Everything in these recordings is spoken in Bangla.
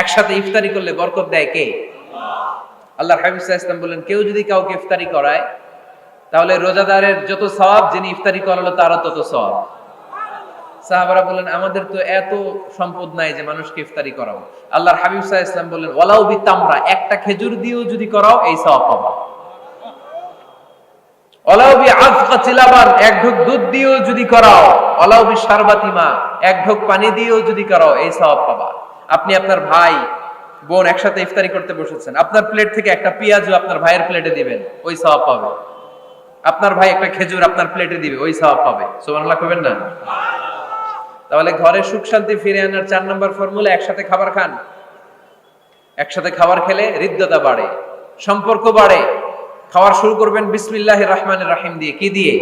একসাথে ইফতারি করলে বরকত দেয় কে? আল্লাহ হাবিব আলাইহি বললেন, কেউ যদি কাউকে ইফতারি করায়, তাহলে রোজাদারের যত সওয়াব যিনি ইফতারি করালো তারও তত সওয়াব। সাহাবারা বললেন, আমাদের তো এত সম্পদ নাই যে মানুষকে ইফতারি করাবো আল্লাহর হাবিব আলাইহি ওয়াসাল্লাম বললেন, ওয়ালাউ বিতামরা, একটা খেজুর দিয়েও যদি করাও, এই সওয়াব পাবা। অলাউবি আজকা চিলাবান এক ঢোক দুধ দিয়েও যদি করাও। অলাউবি সারবাতিমা এক ঢোক পানি দিয়েও যদি করাও, এই সওয়াব পাবা। আপনি আপনার ভাই, বোন একসাথে ইফতারি করতে বসেছেন। আপনার প্লেট থেকে একটা পেঁয়াজও আপনার ভাইয়ের প্লেটে দিবেন, ওই সওয়াব পাবে। আপনার ভাই একটা খেজুর আপনার প্লেটে দিবে, ওই সওয়াব পাবে। সুবহানাল্লাহ কইবেন না? তাহলে ঘরে সুখ শান্তি ফিরে আনার চার নম্বর ফর্মুলা একসাথে খাবার খান। একসাথে খাবার খেলে হৃদ্যতা বাড়ে, সম্পর্ক বাড়ে। খাওয়ার শুরু করবেন বিসমিল্লাহ রহমান রাহিম দিয়ে। কি দিয়ে?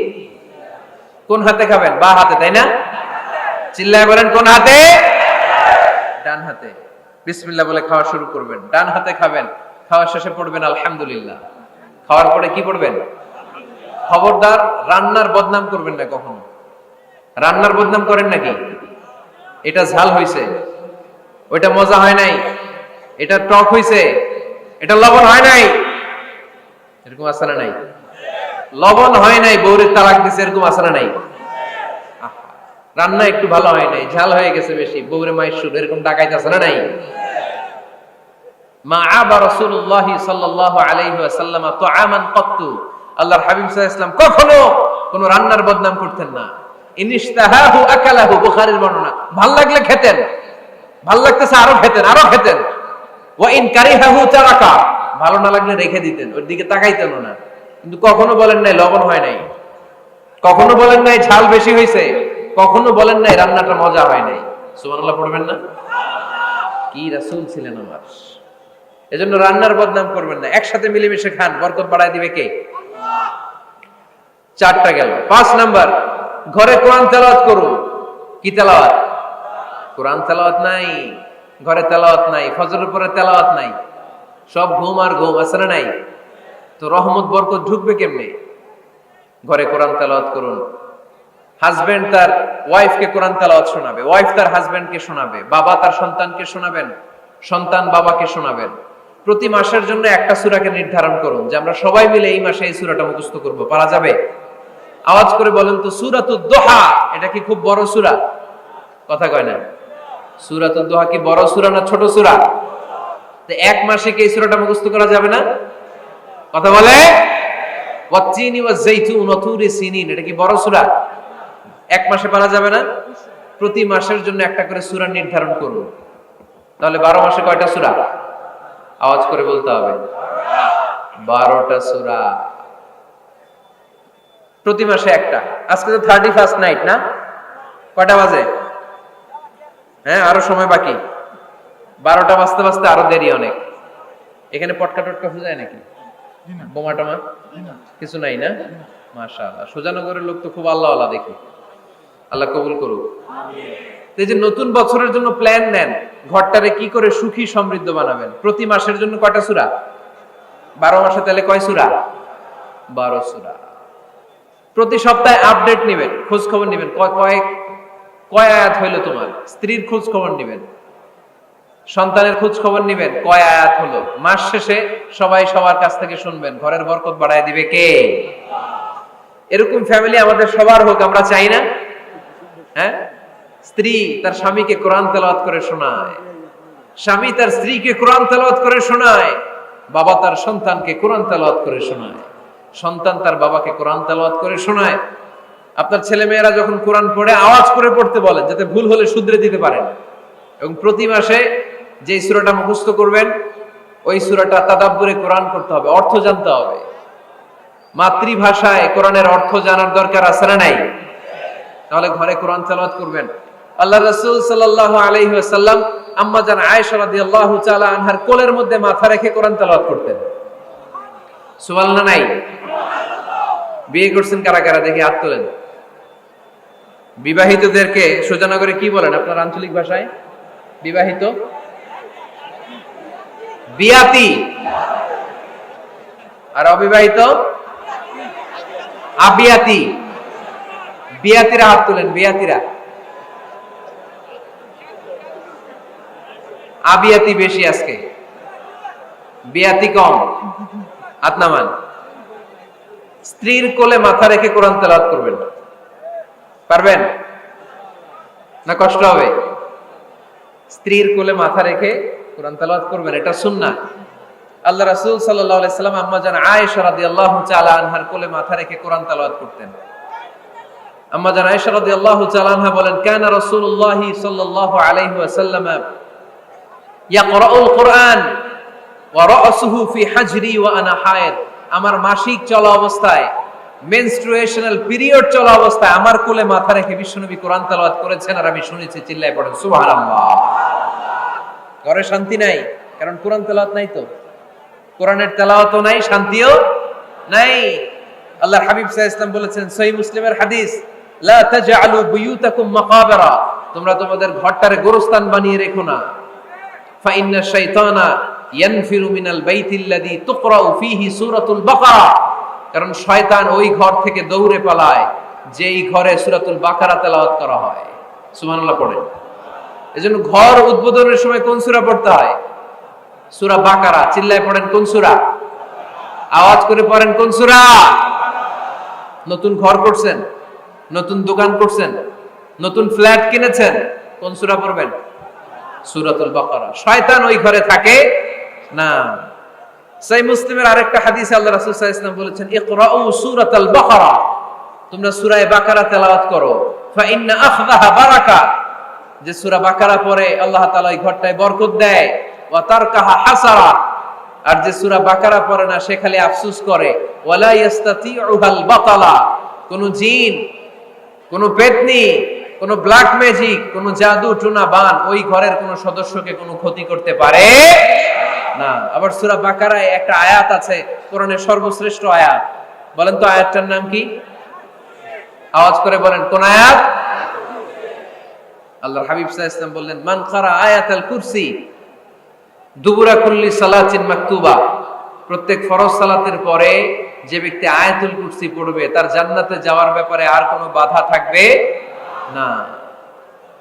কোন হাতে খাবেন? বা হাতে, তাই না? চিল্লায় বলেন কোন হাতে? হাতে। বিসমিল্লাহ বলে খাওয়া শুরু করবেন। ডান হাতে খাবেন। খাওয়ার শেষে পড়বেন, আলহামদুলিল্লাহ। খাওয়ার পরে কি পড়বেন? খবরদার, রান্নার বদনাম করবেন না কখনো। রান্নার বদনাম করেন নাকি? এটা ঝাল হইছে। ওইটা মজা হয় নাই। এটা টক হইছে। এটা লবণ হয় নাই। এরকম আছে না নাই? লবণ হয় নাই বৌরের তালাক দিছে, এরকম আছে না নাই? রান্না একটু ভালো হয় নাই, ঝাল হয়ে গেছে বেশি। বৌরে মায়ের সুর এরকম ডাকাইতে আছে না নাই? মা কত্তু। আল্লাহর হাবিব কখনো কোন রান্নার বদনাম করতেন না। আকালাহু, বুখারীর বর্ণনা। ভালো লাগলে খেতেন। ভালো লাগতেছে আরও খেতেন আরও খেতেন। ইন কারিহাহু তারাকা। ভালো না লাগলে রেখে দিতেন, ওর দিকে তাকাইতেন না। কিন্তু কখনো বলেন নাই, লবণ হয় নাই। কখনো বলেন নাই, ঝাল বেশি হয়েছে কখনো বলেন নাই, রান্নাটা মজা হয় নাই। সুবহানাল্লাহ পড়বেন না? কি রাসূল ছিলেন আমার। এজন্য রান্নার বদনাম করবেন না। একসাথে মিলেমিশে খান, বরকত বাড়ায় দিবে কে? চারটা গেল। পাঁচ নাম্বার, ঘরে কোরআন তেলাওয়াত করুন কি তেলাওয়াত? কোরআন তেলাওয়াত নাই, ঘরে তেলাওয়াত নাই, ফজরের পরে তেলাওয়াত নাই। সব ঘুম আর ঘুম, আছে না নাই? তো রহমত, বরকত ঢুকবে কেমনে? ঘরে কোরআন তেলাওয়াত করুন। হাজবেন্ড তার ওয়াইফকে কোরআন তেলাওয়াত শোনাবে। ওয়াইফ তার হাজবেন্ডকে শোনাবে। বাবা তার সন্তানকে শোনাবেন। সন্তান বাবাকে শোনাবেন। প্রতি মাসের জন্য একটা সূরাকে নির্ধারণ করুন, যে আমরা সবাই মিলে এই মাসে এই সূরাটা মুখস্থ করব। পারা যাবে? আওয়াজ করে বলেন তো, সূরাতুদ দোহা, এটা কি খুব বড় সূরা? কথা কয় না। সূরাতুদ দোহা কি বড় সূরা না ছোট সূরা? তো এক মাসে কি এই সূরাটা মুখস্থ করা যাবে না? কথা বলে? ওয়াচিনি ওয়া জাইতুন ওয়া তুরি সিনিন এটা কি বড় সূরা? এক মাসে পারা যাবে না? প্রতি মাসের জন্য একটা করে সূরা নির্ধারণ করুন। তাহলে বারো মাসে কয়টা সূরা? আওয়াজ করে বলতে হবে। বারোটা সূরা। প্রতি মাসে একটা। আজকে তো থার্টি ফার্স্ট নাইট না? কয়টা বাজে? হ্যাঁ আরও সময় বাকি। বারোটা বাজতে বাজতে আরও দেরি অনেক। এখানে পটকা টটকা ফুজায় নাকি? বোমা টমা কিছু নাই না? মাসা আল্লাহ সুজানগরের লোক তো খুব আল্লাহ আল্লাহ দেখি। আল্লাহ কবুল করুক। এই যে নতুন বছরের জন্য প্ল্যান নেন, ঘরটারে কি করে সুখী সমৃদ্ধ বানাবেন? প্রতি মাসের জন্য কয়টা সুরা? বারো মাসে তাহলে কয় সুরা? বারো সুরা। প্রতি সপ্তাহে আপডেট নেবেন খোঁজ খবর নেবেন। কয় কয়েক কয় আয়াত হইল তোমার? স্ত্রীর খোঁজ খবর নেবেন, সন্তানের খোঁজ খবর নেবেন, কয় আয়াত হলো? মাস শেষে সবাই সবার কাছ থেকে শুনবেন, ঘরের বরকত বাড়ায় দিবে কে? এরকম ফ্যামিলি আমাদের সবার হোক, আমরা চাই না। হ্যাঁ? স্ত্রী তার স্বামীকে কোরআন তেলাওয়াত করে শোনায়। স্বামী তার স্ত্রীকে কোরআন তেলাওয়াত করে শোনায়। বাবা তার সন্তানকে কোরআন তেলাওয়াত করে শোনায়। সন্তান তার বাবাকে কোরআন তেলাওয়াত করে শোনায়। আপনার ছেলে মেয়েরা যখন কোরআন পড়ে, আওয়াজ করে পড়তে বলেন, যাতে ভুল হলে শুধরে দিতে পারেন। এবং প্রতি মাসে যে সূরাটা মুখস্থ করবেন, ওই সূরাটা তাদাব্বুরে কোরআন করতে হবে, অর্থ জানতে হবে। মাতৃভাষায় কোরআনের অর্থ জানার দরকার আছে না নাই? তাহলে ঘরে কোরআন তেলাওয়াত করবেন। আল্লাহ রাসূল সাল্লাল্লাহু আলাইহি ওয়াসাল্লাম আম্মা জান আয়েশা রাদিয়াল্লাহু তাআলা আনহার কোলের মধ্যে মাথা রেখে কোরআন তেলাওয়াত করতেন। নাই। বিয়ে করছেন কারা কারা? হাত তোলেন। বিবাহিতদেরকে সোজানগরে কি বলেন আপনার আঞ্চলিক ভাষায়? বিবাহিত? বিয়াতি। আর অবিবাহিত? আবিয়াতি। বিয়াতিরা হাত তুলেন, বিয়াতিরা। আবিয়াতি বেশি আজকে। বিয়াতি কম। হাত নামান। স্ত্রীর কোলে মাথা রেখে কোরআন তেলাওয়াত করবেন। পারবেন? না কষ্ট হবে? স্ত্রীর কোলে মাথা রেখে কোরআন তেলাওয়াত করবেন, এটা সুন্নাহ। আল্লাহ রাসূল সাল্লাম আম্মা জান আয়েশা রাদিয়াল্লাহু তাআলা আনহার কোলে মাথা রেখে কোরআন তেলাওয়াত করতেন। জান আয়েশা বলেন সাল্লাল্লাহু আলাইহি ওয়াসাল্লাম ওয়া রাসুহু ফি হাজরি ওয়া আনা আমার মাসিক চলা অবস্থায় মেনস্ট্রুয়েশনাল পিরিয়ড চলা অবস্থায় আমার কোলে মাথা রেখে বিশ্বনবী কোরআন তেলাওয়াত করেছেন আর আমি শুনেছি, চিল্লায় পড়েন, সুবহানাল্লাহ। ঘরে শান্তি নাই, কারণ কোরআন তেলাওয়াত নাই তো। কোরআনের তেলাওয়াতও নাই, শান্তিও নাই। আল্লাহ হাবিব আলাইহি ওয়াসাল্লাম বলেছেন, সহিহ মুসলিমের হাদিস লা তাজআলু বুয়ুতাকুম তোমরা তোমাদের ঘরটারে গোরস্থান বানিয়ে রেখো না। ফাইন্না শাইতানা ইয়ানফিরু মিনাল তুকরাউ ফীহি সূরাতুল বাকারা। কারণ শয়তান ওই ঘর থেকে দৌড়ে পালায়, যেই ঘরে সূরাতুল বাকারা তেলাওয়াত করা হয়। সুবহানাল্লাহ এজন্য ঘর উদ্বোধনের সময় কোন সূরা পড়তে হয়? সূরা বাকারা। চিল্লায় পড়েন কোন সূরা? আওয়াজ করে পড়েন কোন সূরা? নতুন ঘর করছেন? নতুন দোকান করছেন, নতুন ফ্ল্যাট কিনেছেন, কোন সুরা পড়বেন? সূরাতুল বাকারা। শয়তান ওই ঘরে থাকে না। সাই মুসলিমের আরেকটা হাদিসে আল্লাহ রাসূল সাল্লাল্লাহু আলাইহি বলেছেন, ইকরাউ সূরাতাল বাকারা। তোমরা সূরা বাকারা তেলাওয়াত করো। ফা ইন্না আখযাহা বারাকা। যে সূরা বাকারা পড়ে, আল্লাহ তাআলা ওই ঘরটায় বরকত দেয়। ওয়া তারকাহা হাসারা। আর যে সূরা বাকারা পড়ে না, সে খালি আফসোস করে। ওয়ালা ইয়াস্তাতিউহাল বাতালা। কোন জিন কোন পেতনি, কোনো ব্ল্যাক ম্যাজিক কোনো জাদু টুনা বান ওই ঘরের কোনো সদস্যকে কোনো ক্ষতি করতে পারে? না। আবার সুরা বাকারায় একটা আয়াত আছে, কোরআনের সর্বশ্রেষ্ঠ আয়াত। বলেন তো আয়াতটার নাম কি? আওয়াজ করে বলেন, কোন আয়াত? আল্লাহর হাবিব আলাইহি ওয়াসাল্লাম বললেন, মান কারা আয়াতাল কুরসি, দুবুরা কুল্লি সালাতিন মাকতুবা। প্রত্যেক ফরজ সালাতের পরে যে ব্যক্তি আয়াতুল কুরসি পড়বে, তার জান্নাতে যাওয়ার ব্যাপারে আর কোনো বাধা থাকবে না।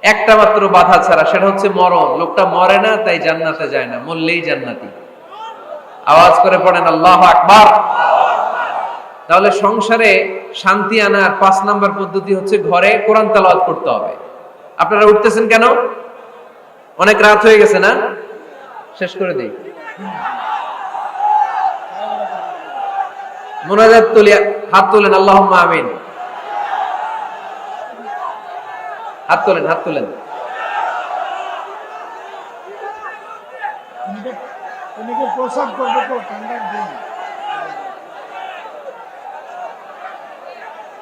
একটা মাত্র বাধা ছাড়া, সেটা হচ্ছে মরণ। লোকটা মরে না, তাই জান্নাতে যায় না, মরলেই জান্নাতি। আওয়াজ করে পড়েন, আল্লাহ আকবার। তাহলে সংসারে শান্তি আনার পাঁচ নাম্বার পদ্ধতি হচ্ছে ঘরে কোরআন তালাওয়াত করতে হবে। আপনারা উঠতেছেন কেন? অনেক রাত হয়ে গেছে না? শেষ করে দিই। মোনাজাত তুলিয়া হাত তোলেন আল্লাহ আমিন। হাত তোলেন হাত তোলেন।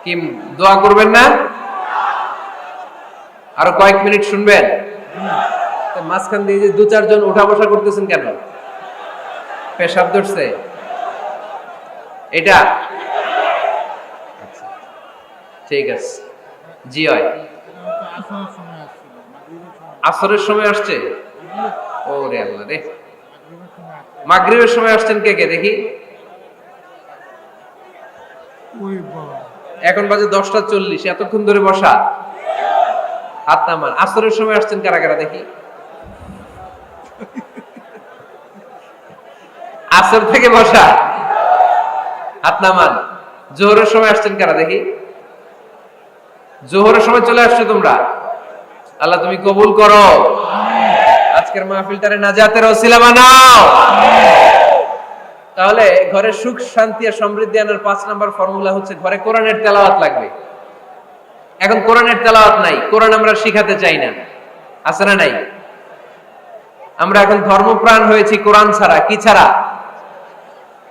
কি দোয়া করবেন না? আরও কয়েক মিনিট শুনবেন। মাঝখান দিয়ে যে দু চারজন উঠা বসা করতেছেন কেন? পেশাব ধরছে। এটা? আচ্ছা, ঠিক আছে। জি হয়। আসরের সময় আসছে? ও রে আল্লাহ রে। মাগরিবের সময় আসছেন কে কে? দেখি। এখন বাজে দশটা চল্লিশ এতক্ষণ ধরে বসা। হাত নামান। আসরের সময় আসছেন কারা কারা? দেখি। আসর থেকে বসা। হাত নামান। জোহরের সময় আসছেন কারা দেখি? জোহরের সময় চলে আসছো তোমরা? আল্লাহ তুমি কবুল করো। আজকের মাহফিলটারে নাজাতের ওসিলা বানাও। তাহলে ঘরে সুখ, শান্তি আর সমৃদ্ধি আনার পাঁচ নাম্বার ফর্মুলা হচ্ছে ঘরে কোরআনের তেলাওয়াত লাগবে। এখন কোরআনের তেলাওয়াত নাই, কোরআন আমরা শিখাতে চাই না। আছে না নাই? আমরা এখন ধর্মপ্রাণ হয়েছি কোরআন ছাড়া, কি ছাড়া?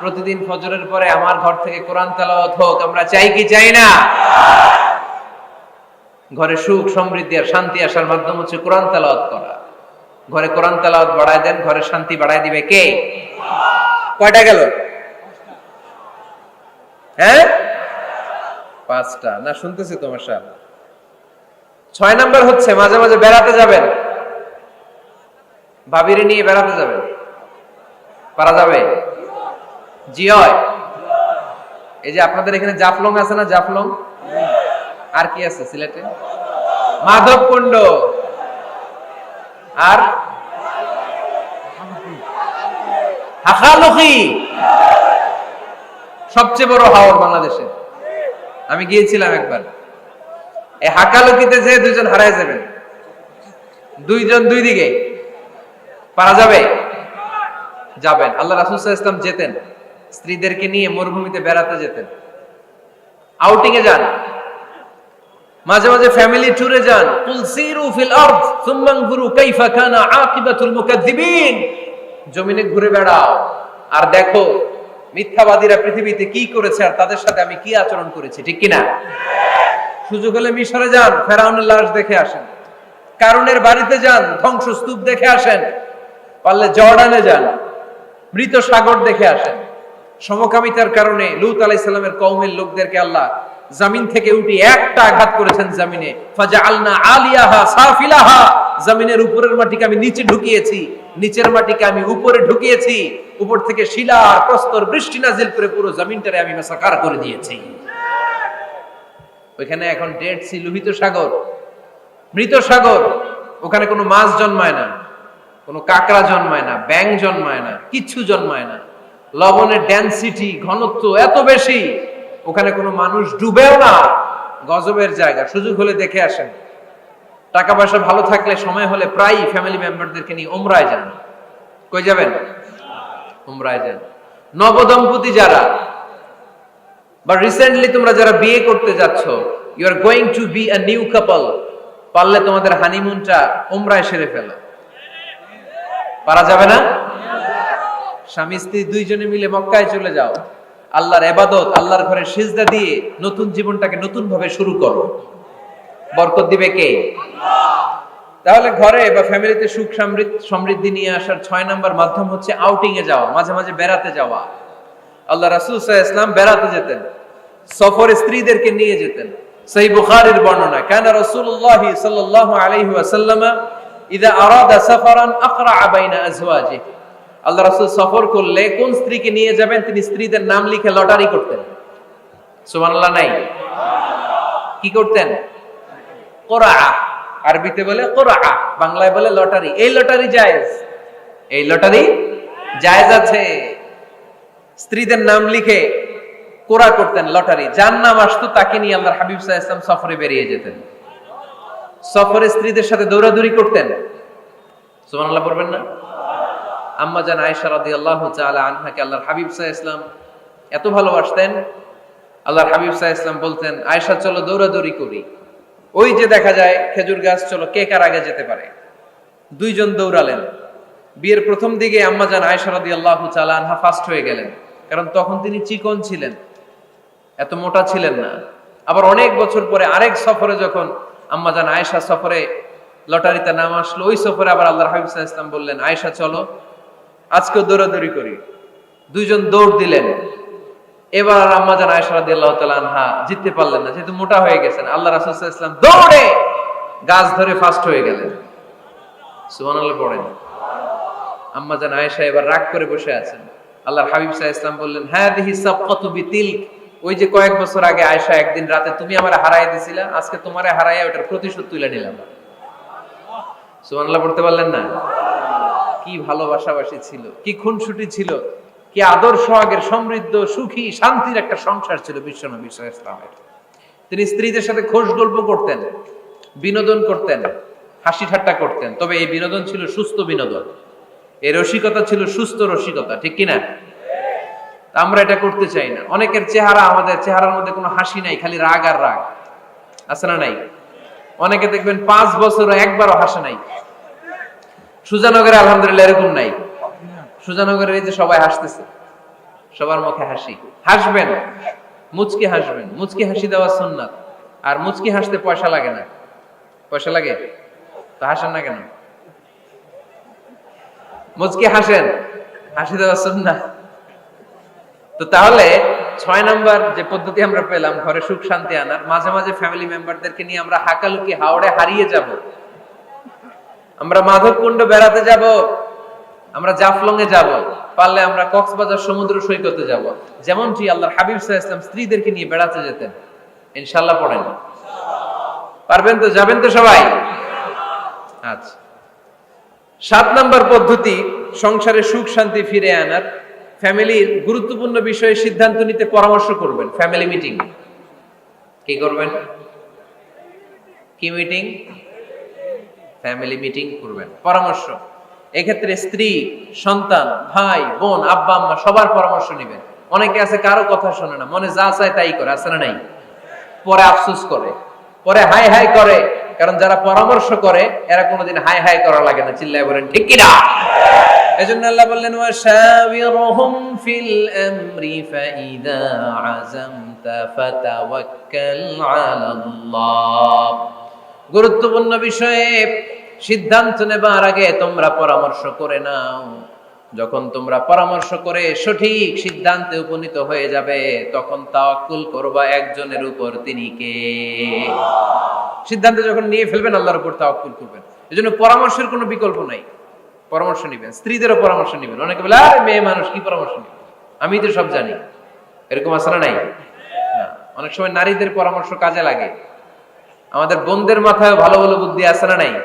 প্রতিদিন ফজরের পরে আমার ঘর থেকে কোরআন তেলাওয়াত হোক, আমরা চাই কি চাই না? ঘরে সুখ, সমৃদ্ধি আর শান্তি আসার মাধ্যম হচ্ছে কোরআন তেলাওয়াত করা। ঘরে কোরআন তেলাওয়াত বাড়ায় দেন, ঘরে শান্তি বাড়ায় দিবে কে? কয়টা গেল? হ্যাঁ? পাঁচটা। না, শুনতেছি তোমার সাহেব ছয় নাম্বার হচ্ছে, মাঝে মাঝে বেড়াতে যাবেন। ভাবিরে নিয়ে বেড়াতে যাবেন। পারা যাবে? জি হয়। এই যে আপনাদের এখানে জাফলং আছে না জাফলং? আর কি আছে সিলেটে? মাধব কুণ্ড। আর? সবচেয়ে বড় হাওর বাংলাদেশে। আমি গিয়েছিলাম একবার। এই হাকালুকিতে যে দুইজন হারায় যাবেন। দুইজন দুই দিকে। পারা যাবে? যাবেন। আল্লাহ রাসুল ইসলাম যেতেন। স্ত্রীদেরকে নিয়ে মরুভূমিতে বেড়াতে যেতেন। আউটিং এ যান। মাঝে মাঝে ফ্যামিলি ট্যুরে যান। কুল সিরু ফিল আরদ, সুম্মা আনজুরু কাইফা কানা আকিবাতুল মুকাজ্জিবিন জমিনে ঘুরে বেড়াও। আর দেখো, মিথ্যাবাদীরা পৃথিবীতে কি করেছে আর তাদের সাথে আমি কি আচরণ করেছি, ঠিক কিনা? সুযোগ হলে মিশরে যান, ফেরাউনের লাশ দেখে আসেন। কারণের বাড়িতে যান, ধ্বংসস্তূপ দেখে আসেন। পারলে জর্ডানে যান। মৃত সাগর দেখে আসেন। সমকামিতার কারণে লুত আলাইসাল্লামের কৌমের লোকদেরকে আল্লাহ জামিন থেকে উঠি একটা আঘাত করেছেন জামিনে। ফাজা আলনা আলিয়াহা সাফিলাহা। জামিনের উপরের মাটিকে আমি নিচে ঢুকিয়েছি। নিচের মাটিকে আমি উপরে ঢুকিয়েছি। উপর থেকে শিলা প্রস্তর বৃষ্টি নাজিল করে পুরো জামিনটারে আমি মেসাকার করে দিয়েছি। ওইখানে এখন ডেড সি, লোহিত সাগর, মৃত সাগর। ওখানে কোনো মাছ জন্মায় না, কোনো কাঁকড়া জন্মায় না ব্যাং জন্মায় না কিচ্ছু জন্মায় না। লবণের ডেন্সিটি ঘনত্ব এত বেশি, ওখানে কোনো মানুষ ডুবেও না। গজবের জায়গা, সুযোগ হলে দেখে আসেন। টাকা পয়সা ভালো থাকলে সময় হলে প্রায় ফ্যামিলি মেম্বারদেরকে নিয়ে ওমরায় যান। কই যাবেন? ওমরায় যান। নবদম্পতি যারা, বা রিসেন্টলি তোমরা যারা বিয়ে করতে যাচ্ছ you are going to be a new couple পারলে তোমাদের হানিমুনটা ওমরায় সেরে ফেলো। পারা যাবে না? স্বামী স্ত্রী দুইজনে মিলে মক্কায় চলে যাও। আল্লাহর এবাদত, আল্লাহর ঘরে সিজদা দিয়ে নতুন জীবনটাকে নতুন ভাবে শুরু করো। বরকত দিবে কে? তাহলে ঘরে বা ফ্যামিলিতে সুখ সমৃদ্ধি নিয়ে আসার ছয় নাম্বার মাধ্যম হচ্ছে আউটিং এ যাওয়া, মাঝে মাঝে বেড়াতে যাওয়া। আল্লাহ রাসুল ইসলাম বেড়াতে যেতেন, সফরে স্ত্রীদেরকে নিয়ে যেতেন। সেই বুখারীর বর্ণনা কেন রাসূলুল্লাহ সাল্লাল্লাহু আলাইহি ওয়াসাল্লাম ইদা আরাদা সাফারান আকরা বাইনা আজওয়াজি আল্লাহ রাসূল সফর করলে কোন স্ত্রীকে নিয়ে যাবেন? তিনি স্ত্রীদের নাম লিখে লটারি করতেন। সুবহানাল্লাহ, নাই? কি করতেন? কোরআ। আরবিতে বলে কোরআ। বাংলায় বলে লটারি। এই লটারি জায়েজ? এই লটারি জায়েজ আছে। স্ত্রীদের নাম লিখে কোরা করতেন লটারি। যার নাম আসতো তাকে নিয়ে আল্লাহর হাবিব সাহা ইসলাম সফরে বেরিয়ে যেতেন। সফরে স্ত্রীদের সাথে দৌড়াদৌড়ি করতেন। সুবহানাল্লাহ পড়বেন না? আম্মা জান আয়েশা রাদিয়াল্লাহু তাআলা আনহাকে আল্লাহর হাবিব সাহা ইসলাম এত ভালোবাসতেন। আল্লাহর হাবিব সাহা ইসলাম বলতেন, আয়েশা, চলো দৌড়াদৌড়ি করি। ওই যে দেখা যায় খেজুর গাছ, চলো কে কার আগে যেতে পারে? দুইজন দৌড়ালেন। বিয়ের প্রথম দিকে আম্মা জান আয়েশা রাদিয়াল্লাহু তাআলা আনহা ফার্স্ট হয়ে গেলেন, কারণ তখন তিনি চিকন ছিলেন, এত মোটা ছিলেন না। আবার অনেক বছর পরে আরেক সফরে যখন আম্মা জান আয়েশা সফরে লটারিতে নাম আসলো, ওই সফরে আবার আল্লাহ হাবিব ইসলাম বললেন, আয়েশা, চলো আজকেও দৌড়াদৌড়ি করি। দুইজন দৌড় দিলেন। এবার আম্মা জান আয়েশা রাদিয়াল্লাহু আনহা জিততে পারলেন না, যেহেতু মোটা হয়ে গেছেন। আল্লাহ রাসূল ইসলাম দৌড়ে গাছ ধরে ফার্স্ট হয়ে গেলেন। সুবহানাল্লাহ পড়েন। আয়েশা এবার রাগ করে বসে আছেন। আল্লাহর হাবিব সাহা ইসলাম বললেন হ্যাঁ বিতিল ওই যে কয়েক বছর আগে আয়সা একদিন রাতে, তুমি আমার হারাই দিছিলা, আজকে তোমারে হারাইয়া ওটার প্রতিশোধ তুলে নিলাম। সুবহানাল্লাহ পড়তে পারলেন না? কি ভালোবাসাবাসি ছিল? কি খুনসুটি ছিল? কি আদর্শ আগের সমৃদ্ধ, সুখী, শান্তির একটা সংসার ছিল বিশ্বনবী ইসলামের তিনি স্ত্রীদের সাথে খোশ গল্প করতেন, বিনোদন করতেন, হাসি ঠাট্টা করতেন। তবে এই বিনোদন ছিল সুস্থ বিনোদন। এই রসিকতা ছিল সুস্থ রসিকতা, ঠিক কিনা? আমরা এটা করতে চাই না। অনেকের চেহারা, আমাদের চেহারার মধ্যে কোনো হাসি নাই, খালি রাগ আর রাগ। আছে না নাই? অনেকে দেখবেন পাঁচ বছর একবারও হাসে নাই। সুজানগরে আলহামদুলিল্লাহ এরকম নাই। সুজানগরের এই যে সবাই হাসতেছে, সবার মুখে হাসি। হাসবেন, মুচকি হাসবেন। মুচকি হাসি দেওয়া সুন্নাত। আর মুচকি হাসতে পয়সা লাগে না। পয়সা লাগে? তো হাসেন না কেন? মুচকি হাসেন, হাসি দেওয়া সুন্নাত। তো তাহলে ছয় নাম্বার যে পদ্ধতি আমরা পেলাম, ঘরে সুখ শান্তি আনার, মাঝে মাঝে ফ্যামিলি মেম্বারদেরকে নিয়ে আমরা হাকালুকি হাওড়ে হারিয়ে যাব। আমরা মাধবকুণ্ড বেড়াতে যাব, আমরা জাফলং এ যাব, পারলে আমরা কক্সবাজার সমুদ্র সৈকতে যাব। যেমনটি আল্লাহর হাবিব ইসলাম স্ত্রীদেরকে নিয়ে বেড়াতে যেতেন। ইনশাল্লাহ পড়েন। পারবেন তো? যাবেন তো সবাই? আচ্ছা। সাত নাম্বার পদ্ধতি, সংসারে সুখ শান্তি ফিরে আনার। ফ্যামিলির গুরুত্বপূর্ণ বিষয়ে সিদ্ধান্ত নিতে পরামর্শ করবেন। Family meeting. কি করবেন? কি মিটিং? ফ্যামিলি মিটিং করবেন। পরামর্শ। এক্ষেত্রে স্ত্রী, সন্তান, ভাই, বোন, আব্বা, আম্মা সবার পরামর্শ নেবেন। অনেকে আছে কারও কথা শোনে না, মনে যা চায় তাই করে, আছে না নাই? পরে আফসোস করে। পরে হাই হাই করে। কারণ যারা পরামর্শ করে, এরা কোনোদিন হাই হাই করা লাগে না, চিল্লায় বলেন, ঠিক কিনা এজন্য আল্লাহ বললেন, ওয়াশাবিরহুম ফিল আমরি ফাইদা আযামতা ফাতাওয়াক্কাল আলাল্লাহ। গুরুত্বপূর্ণ বিষয়ে সিদ্ধান্ত নেবার আগে তোমরা পরামর্শ করে নাও। যখন তোমরা পরামর্শ করে সঠিক সিদ্ধান্তে উপনীত হয়ে যাবে, তখন তাওয়াক্কুল করবা একজনের উপর তিনি কে? সিদ্ধান্ত যখন নিয়ে ফেলবেন, আল্লাহর উপর তাওয়াক্কুল করবেন। এজন্য পরামর্শের কোনো বিকল্প নাই। পরামর্শ নেবেন, স্ত্রীদেরও পরামর্শ নেবেন। অনেকে বলে, আরে, মেয়ে মানুষ, কি পরামর্শ নেবে? আমি তো সব জানি। এরকম আসলে নাই? অনেক সময় নারীদের পরামর্শ কাজে লাগে। আমাদের বোনদের মাথায় ভালো ভালো বুদ্ধি আছে না নাই?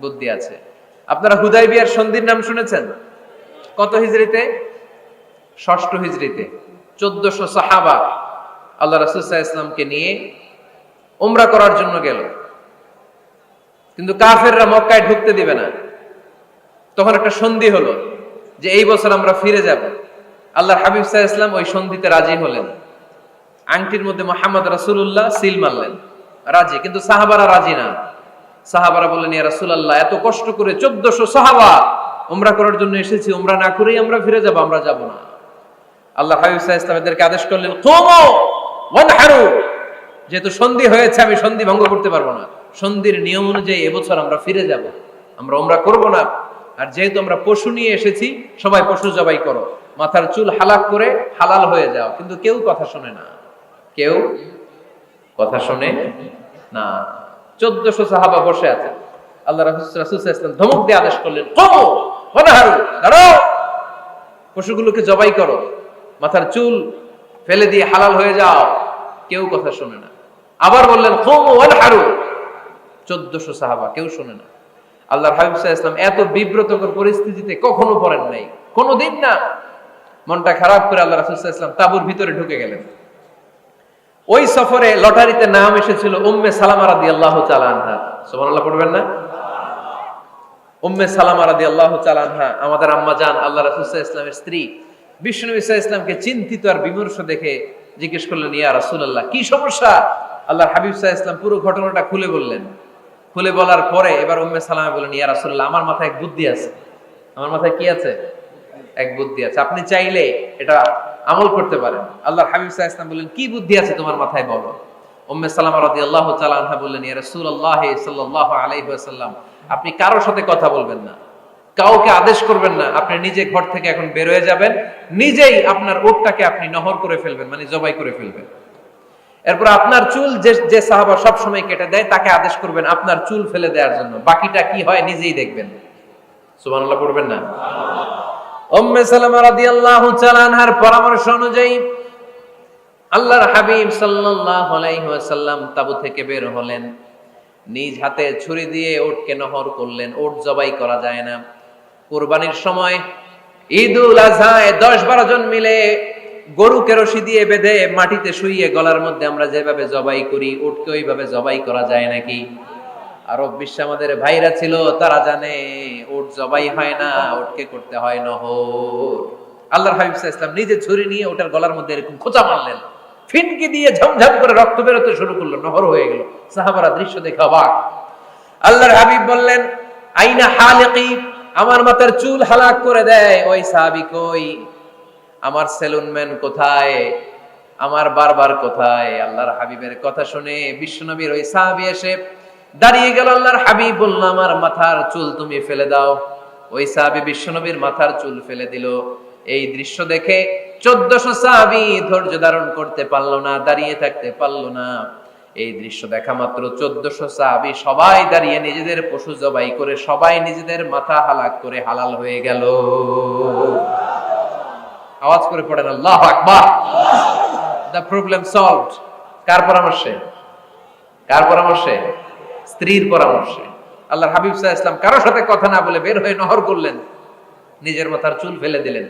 বুদ্ধি আছে। আপনারা হুদাই বিয়ার সন্ধির নাম শুনেছেন? কত হিজড়িতে? ষষ্ঠ হিজড়িতে। চোদ্দশো সাহাবা আল্লাহ রাসুসাহ ইসলামকে নিয়ে উমরা করার জন্য গেল। কিন্তু কাফেররা মক্কায় ঢুকতে দিবে না। তখন একটা সন্ধি হলো যে এই বছর আমরা ফিরে যাব। আল্লাহর হাবিব সাহা ইসলাম ওই সন্ধিতে রাজি হলেন। আংটির মধ্যে মোহাম্মদ রাসুল্লাহ সিল মারলেন। রাজি, কিন্তু সাহাবারা রাজি না। সাহাবারা বললেন, ইয়া রাসূলুল্লাহ, এত কষ্ট করে 1400 সাহাবা উমরা করার জন্য এসেছি, উমরা না করেই আমরা ফিরে যাব, আমরা যাব না। আল্লাহ হাবিব ওয়াসাল্লামকে আদেশ করলেন ওয়ানহারু। যেহেতু সন্ধি হয়েছে, আমি সন্ধি ভঙ্গ করতে পারব না। সন্ধির নিয়ম অনুযায়ী এবছর আমরা ফিরে যাব, আমরা উমরা করব না। আর যেহেতু আমরা পশু নিয়ে এসেছি, সবাই পশু জবাই করো। মাথার চুল হালাক করে হালাল হয়ে যাও, কিন্তু কেউ কথা শোনে না। কেউ কথা শোনে, না, চোদ্দশো সাহাবা বসে আছে আল্লাহ রাসুল ইসলাম ধমক দিয়ে আদেশ করলেন পশুগুলোকে জবাই করো, মাথার চুল ফেলে দিয়ে হালাল হয়ে যাও, কেউ কথা শোনে না। আবার বললেন, কমো হারু চোদ্দশো সাহাবা কেউ শোনে না। আল্লাহ হাবিব ইসলাম এত বিব্রতকর পরিস্থিতিতে কখনো পড়েন নাই, কোনোদিন না। মনটা খারাপ করে আল্লাহ রাসুল ইসলাম তাবুর ভিতরে ঢুকে গেলেন। ওই সফরে লটারিতে নাম এসেছিল উম্মে সালামা রাদি আল্লাহ চালানহা সুবহানাল্লাহ, পড়বেন না? উম্মে সালামা রাদি আল্লাহ চালানহা আমাদের আম্মা জান, আল্লাহ রাসূল ইসলামের স্ত্রী। বিষ্ণু ইসা ইসলামকে চিন্তিত আর বিমর্ষ দেখে জিজ্ঞেস করলেন, ইয়া রাসূলুল্লাহ, কি সমস্যা? আল্লাহর হাবিব সাহা ইসলাম পুরো ঘটনাটা খুলে বললেন। খুলে বলার পরে এবার উম্মে সালামা বললেন, ইয়া রাসূলুল্লাহ, আমার মাথায় এক বুদ্ধি আছে। আমার মাথায় কি আছে? এক বুদ্ধি আছে। আপনি চাইলে এটা আমল করতে পারেন। আল্লাহর হাবিব সাহা ইসলাম বললেন, কি বুদ্ধি আছে তোমার মাথায় বলো? তাআলা আনহা বললেন আপনি কারোর সাথে কথা বলবেন না। কাউকে আদেশ করবেন না। আপনি নিজে ঘর থেকে এখন যাবেন। নিজেই আপনার আপনি নহর করে ফেলবেন মানে জবাই করে ফেলবেন। এরপর আপনার চুল যে যে সাহাবা সব সময় কেটে দেয়, তাকে আদেশ করবেন আপনার চুল ফেলে দেওয়ার জন্য। বাকিটা কি হয় নিজেই দেখবেন। সুবহানাল্লাহ পড়বেন না? উম্মে সালামা রাদিয়াল্লাহু তাআলা আনহার পরামর্শ অনুযায়ী আল্লাহর হাবিব সাল্লাল্লাহু আলাইহি ওয়াসাল্লাম তাবু থেকে বের হলেন। নিজ হাতে ছুরি দিয়ে ওটকে নহর করলেন, ওট জবাই করা যায় না। কুরবানির সময় ঈদুল আজহায় দশ বারো জন মিলে গরুকে রশি দিয়ে বেঁধে মাটিতে শুইয়ে গলার মধ্যে আমরা যেভাবে জবাই করি উটকে ওইভাবে জবাই করা যায় নাকি? আরব বিশ্বে আমাদের ভাইরা ছিল, তারা জানে, উট জবাই হয় না, উটকে করতে হয় নহর। আল্লাহর হাবিব ইসলাম নিজে ছুরি নিয়ে ওটার গলার মধ্যে এরকম খোঁচা মারলেন। ফিনকি দিয়ে ঝমঝম করে রক্ত বেরোতে শুরু করল, নহর হয়ে গেল। সাহাবারা দৃশ্য দেখে অবাক। আল্লাহর হাবিব বললেন, আইনা হালিকি? আমার মাথার চুল হালাক করে দেয়। ওই সাহাবি কই? আমার সেলুন ম্যান কোথায়? আমার বারবার কোথায়? আল্লাহর হাবিবের কথা শুনে বিশ্বনবীর ওই সাহাবি এসে দাঁড়িয়ে গেল আল্লাহর হাবিব আমার মাথার চুল তুমি ফেলে দাও। ওই সাহাবি বিশ্বনবীর মাথার চুল ফেলে দিল। এই দৃশ্য দেখে চোদ্দশো সাহাবি ধৈর্য ধারণ করতে পারল না, দাঁড়িয়ে থাকতে পারল না। এই দৃশ্য দেখা মাত্র চোদ্দশো সাহাবি সবাই দাঁড়িয়ে নিজেদের পশু জবাই করে, সবাই নিজেদের মাথা হালাক করে হালাল হয়ে গেল। আওয়াজ করে পড়েন, আল্লাহ আকবার! দ্য প্রবলেম সলভড কার পরামর্শে? কার পরামর্শে? স্ত্রীর পরামর্শে। আল্লাহর হাবিব সাহা ইসলাম কারোর সাথে কথা না বলে বের হয়ে নহর করলেন। নিজের মাথার চুল ফেলে দিলেন।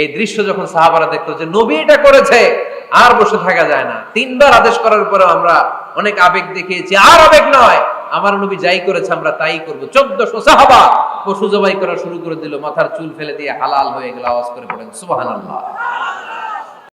এই দৃশ্য যখন সাহাবারা দেখতো যে নবী এটা করেছে, আর বসে থাকা যায় না। তিনবার আদেশ করার পরে আমরা অনেক আবেগ দেখিয়েছি, আর আবেগ নয়, আমার নবী যাই করেছে আমরা তাই করব। চোদ্দশো সাহাবা পশু জবাই করা শুরু করে দিল, মাথার চুল ফেলে দিয়ে হালাল হয়ে গেল, আওয়াজ করে পড়েন সুবাহান আল্লাহ